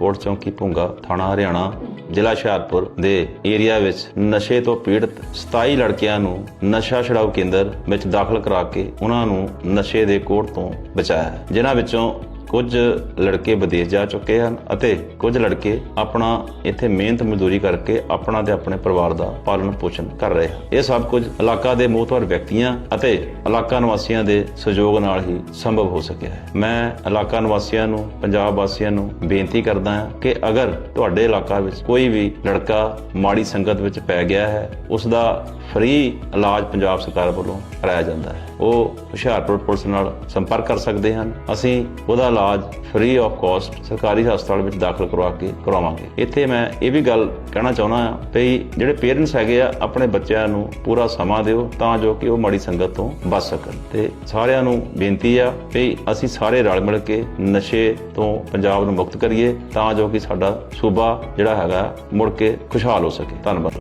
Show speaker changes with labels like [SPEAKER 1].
[SPEAKER 1] Port ਚੌਂਕੀ ਭੁੰਗਾ ਥਾਣਾ ਹਰਿਆਣਾ, ਜ਼ਿਲ੍ਹਾ ਹੁਸ਼ਿਆਰਪੁਰ ਦੇ ਏਰੀਆ ਵਿੱਚ ਨਸ਼ੇ ਤੋਂ ਪੀੜਤ 27 ਲੜਕਿਆਂ ਨੂੰ ਨਸ਼ਾ ਛਡਾਊ ਕੇਂਦਰ ਵਿੱਚ ਦਾਖਲ ਕਰਾ ਕੇ ਉਹਨਾਂ ਨੂੰ ਨਸ਼ੇ ਦੇ ਕੋਟ ਤੋਂ ਬਚਾਇਆ ਜਿਨ੍ਹਾਂ ਵਿੱਚੋਂ ਕੁਝ ਲੜਕੇ ਵਿਦੇਸ਼ ਜਾ ਚੁੱਕੇ ਹਨ ਅਤੇ ਕੁਝ ਲੜਕੇ ਆਪਣਾ ਇੱਥੇ ਮਿਹਨਤ ਮਜ਼ਦੂਰੀ ਕਰਕੇ ਆਪਣਾ ਤੇ ਆਪਣੇ ਪਰਿਵਾਰ ਦਾ ਪਾਲਣ ਪੋਸ਼ਣ ਕਰ ਰਹੇ ਹਨ। ਇਹ ਸਭ ਕੁਝ ਇਲਾਕਾ ਦੇ ਮੋਹਤਵਰ ਵਿਅਕਤੀਆਂ ਅਤੇ ਇਲਾਕਾ ਨਿਵਾਸੀਆਂ ਦੇ ਸਹਿਯੋਗ ਨਾਲ ਹੀ ਸੰਭਵ ਹੋ ਸਕਿਆ ਹੈ। ਮੈਂ ਇਲਾਕਾ ਨਿਵਾਸੀਆਂ ਨੂੰ, ਪੰਜਾਬ ਵਾਸੀਆਂ ਨੂੰ ਬੇਨਤੀ ਕਰਦਾ ਹਾਂ ਕਿ ਅਗਰ ਤੁਹਾਡੇ ਇਲਾਕਾ ਵਿੱਚ ਕੋਈ ਵੀ ਲੜਕਾ ਮਾੜੀ ਸੰਗਤ ਵਿੱਚ ਪੈ ਗਿਆ ਹੈ ਉਸ ਦਾ ਫ੍ਰੀ ਇਲਾਜ ਪੰਜਾਬ ਸਰਕਾਰ ਵੱਲੋਂ ਕਰਾਇਆ ਜਾਂਦਾ ਹੈ। ਉਹ ਹੁਸ਼ਿਆਰਪੁਰ ਪੁਲਿਸ ਨਾਲ ਸੰਪਰਕ ਕਰ ਸਕਦੇ ਹਨ। ਅਸੀਂ ਉਹਦਾ ਇਲਾਜ ਫ੍ਰੀ ਆਫ ਕਾਸਟ ਸਰਕਾਰੀ ਹਸਪਤਾਲ ਵਿੱਚ ਦਾਖਲ ਕਰਵਾ ਕੇ ਕਰਵਾਵਾਂਗੇ ਇੱਥੇ ਮੈਂ ਇਹ ਵੀ ਗੱਲ ਕਹਿਣਾ ਚਾਹੁੰਦਾ ਹਾਂ ਕਿ ਜਿਹੜੇ ਪੇਰੈਂਟਸ ਹੈਗੇ ਆ, ਆਪਣੇ ਬੱਚਿਆਂ ਨੂੰ ਪੂਰਾ ਸਮਾਂ ਦਿਓ ਤਾਂ ਜੋ ਕਿ ਉਹ ਮਾੜੀ ਸੰਗਤ ਤੋਂ ਬਚ ਸਕਣ। ਤੇ ਸਾਰਿਆਂ ਨੂੰ ਬੇਨਤੀ ਆ ਕਿ ਅਸੀਂ ਸਾਰੇ ਰਲ ਮਿਲ ਕੇ ਨਸ਼ੇ ਤੋਂ ਪੰਜਾਬ ਨੂੰ ਮੁਕਤ ਕਰੀਏ ਤਾਂ ਜੋ ਕਿ ਸਾਡਾ ਸੂਬਾ ਜਿਹੜਾ ਹੈਗਾ ਮੁੜ ਕੇ ਖੁਸ਼ਹਾਲ ਹੋ ਸਕੇ। ਧੰਨਵਾਦ।